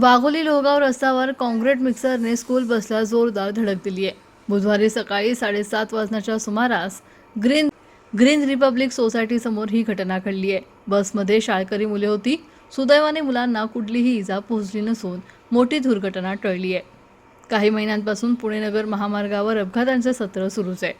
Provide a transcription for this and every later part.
वाघोली लोहगाव रस्त्यावर काँक्रीट मिक्सरने स्कूल बसला जोरदार धडक दिली आहे. बुधवारी सकाळी साडेसात वाजण्याच्या सुमारास ग्रीन ग्रीन रिपब्लिक सोसायटी समोर ही घटना घडली आहे. बसमध्ये शाळकरी मुले होती. सुदैवाने मुलांना कुठलीही इजा पोहोचली नसून मोठी दुर्घटना टळली आहे. काही महिन्यांपासून पुणे नगर महामार्गावर अपघातांचे सत्र सुरूच आहे.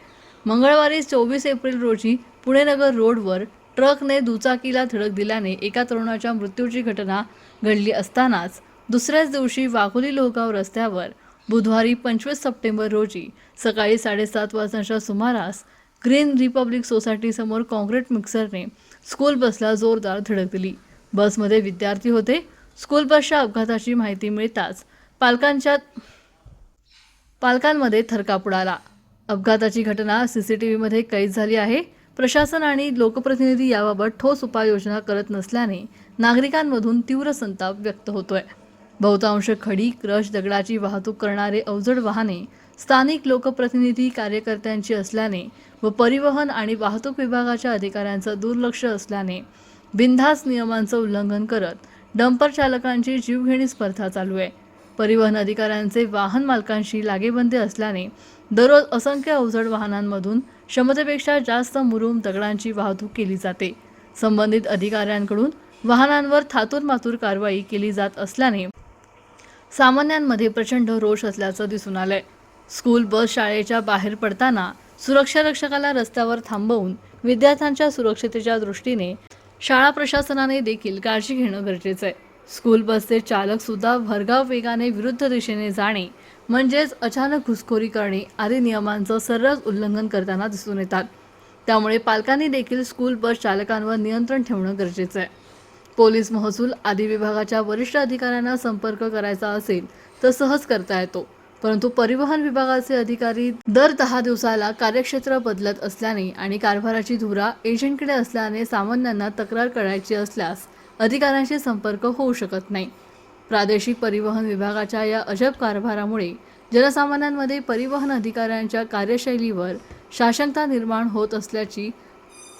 मंगळवारी चोवीस एप्रिल रोजी पुणे नगर रोडवर ट्रकने दुचाकीला धडक दिल्याने एका तरुणाच्या मृत्यूची घटना घडली असतानाच दुसऱ्याच दिवशी वाघोली लोहगाव रस्त्यावर बुधवारी पंचवीस सप्टेंबर रोजी सकाळी साडेसात वाजण्याच्या सुमारास ग्रीन रिपब्लिक सोसायटीसमोर काँक्रीट मिक्सरने स्कूल बसला जोरदार धडक दिली. बसमध्ये विद्यार्थी होते. स्कूल बसच्या अपघाताची माहिती मिळताच पालकांच्या पालकांमध्ये थरकाप उडाला. अपघाताची घटना सी सी टी व्हीमध्ये कैद झाली आहे. प्रशासन आणि लोकप्रतिनिधी याबाबत ठोस उपाययोजना करत नसल्याने नागरिकांमधून तीव्र संताप व्यक्त होतोय. बहुतांश खडी क्रश दगडाची वाहतूक करणारे अवजड वाहने स्थानिक लोकप्रतिनिधी कार्यकर्त्यांची असल्याने व परिवहन आणि वाहतूक विभागाच्या अधिकाऱ्यांचं दुर्लक्ष असल्याने बिनधास्त नियमांचं उल्लंघन करत डंपर चालकांची जीवघेणी स्पर्धा चालू आहे. परिवहन अधिकाऱ्यांचे वाहन मालकांशी लागेबंदी असल्याने दररोज असंख्य अवजड वाहनांमधून क्षमतेपेक्षा जास्त मुरुम दगडांची वाहतूक केली जाते. संबंधित अधिकाऱ्यांकडून वाहनांवर थातूर मातूर कारवाई केली जात असल्याने सामान्यांमध्ये प्रचंड रोष असल्याचं दिसून आलंय. स्कूल बस शाळेच्या बाहेर पडताना सुरक्षा रक्षकाला रस्त्यावर थांबवून विद्यार्थ्यांच्या सुरक्षतेच्या दृष्टीने शाळा प्रशासनाने देखील काळजी घेणं गरजेचं आहे. स्कूल बसचे चालक सुद्धा भरगाव वेगाने विरुद्ध दिशेने जाणे म्हणजेच अचानक घुसखोरी करणे आदी नियमांचं सर्रास उल्लंघन करताना दिसून येतात. त्यामुळे पालकांनी देखील स्कूल बस चालकांवर नियंत्रण ठेवणं गरजेचं आहे. पोलीस महसूल आदी विभागाच्या वरिष्ठ अधिकाऱ्यांना संपर्क करायचा असेल तर सहज करता येतो. परंतु परिवहन विभागाचे अधिकारी दर दहा दिवसाला कार्यक्षेत्र बदलत असल्याने आणि कारभाराची धुरा एजंटकडे असल्याने सामान्यांना तक्रार करायची असल्यास अधिकाऱ्यांशी संपर्क होऊ शकत नाही. प्रादेशिक परिवहन विभागाच्या या अजब कारभारामुळे जनसामान्यांमध्ये परिवहन अधिकाऱ्यांच्या कार्यशैलीवर शासनता निर्माण होत असल्याची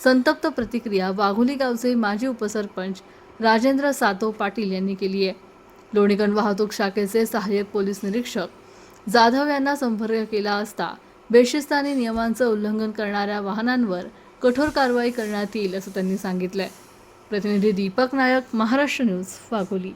संतप्त प्रतिक्रिया वाघोली गावचे माजी उपसरपंच राजेंद्र सातव पाटील यांनी केली आहे. लोणीगण वाहतूक शाखेचे सहाय्यक पोलीस निरीक्षक जाधव यांना संपर्क केला असता बेशिस्तानी नियमांचं उल्लंघन करणाऱ्या वाहनांवर कठोर कारवाई करण्यात येईल असं त्यांनी सांगितलंय. प्रतिनिधी दीपक नायक महाराष्ट्र न्यूज वाघोली.